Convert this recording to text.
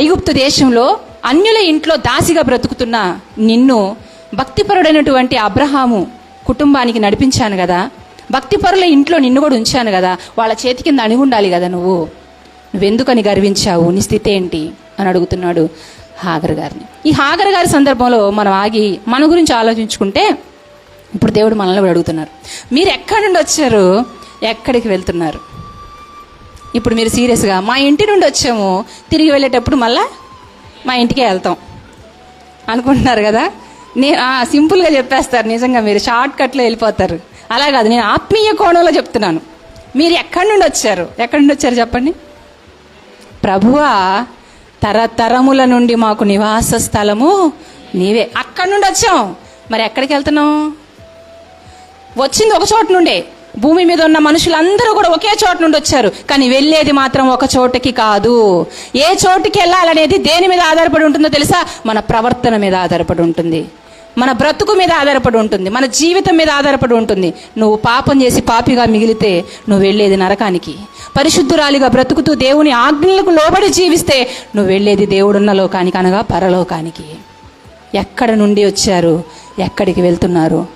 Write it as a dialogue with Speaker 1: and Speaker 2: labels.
Speaker 1: ఐగుప్తు దేశంలో అన్యుల ఇంట్లో దాసిగా బ్రతుకుతున్న నిన్ను భక్తిపరుడైనటువంటి అబ్రహాము కుటుంబానికి నడిపించాను కదా. భక్తిపరుల ఇంట్లో నిన్ను కూడా ఉంచాను కదా. వాళ్ళ చేతి కింద అణిగుండాలి కదా నువ్వు. నువ్వెందుకని గర్వించావు? నీ స్థితి ఏంటి? అని అడుగుతున్నాడు హాగర్ గారిని. ఈ హాగర్ గారి సందర్భంలో మనం ఆగి మన గురించి ఆలోచించుకుంటే ఇప్పుడు దేవుడు మనల్ని కూడా అడుగుతున్నారు. మీరు ఎక్కడి నుండి వచ్చారు? ఎక్కడికి వెళ్తున్నారు? ఇప్పుడు మీరు సీరియస్గా మా ఇంటి నుండి వచ్చాము. తిరిగి వెళ్ళేటప్పుడు మళ్ళా మా ఇంటికే వెళ్తాం. అనుకుంటున్నారు కదా? నేను సింపుల్గా చెప్పేస్తారు. నిజంగా మీరు షార్ట్ కట్లో వెళ్ళిపోతారు. అలా కాదు నేను ఆత్మీయ కోణంలో చెప్తున్నాను. మీరు ఎక్కడి నుండి వచ్చారు? ఎక్కడి నుండి వచ్చారు చెప్పండి? ప్రభువా తరతరముల నుండి మాకు నివాస స్థలము నీవే. అక్కడి నుండి వచ్చాం. మరి ఎక్కడికి వెళ్తున్నాం? వచ్చింది ఒక చోట నుండే. భూమి మీద ఉన్న మనుషులందరూ కూడా ఒకే చోట నుండి వచ్చారు. కానీ వెళ్ళేది మాత్రం ఒక చోటకి కాదు. ఏ చోటుకి వెళ్ళాలనేది దేని మీద ఆధారపడి ఉంటుందో తెలుసా? మన ప్రవర్తన మీద ఆధారపడి ఉంటుంది. మన బ్రతుకు మీద ఆధారపడి ఉంటుంది. మన జీవితం మీద ఆధారపడి ఉంటుంది. నువ్వు పాపం చేసి పాపిగా మిగిలితే నువ్వు వెళ్ళేది నరకానికి. పరిశుద్ధురాలిగా బ్రతుకుతూ దేవుని ఆజ్ఞలకు లోబడి జీవిస్తే నువ్వు వెళ్ళేది దేవుడున్న లోకానికి అనగా పరలోకానికి. ఎక్కడ నుండి వచ్చారు? ఎక్కడికి వెళ్తున్నారు?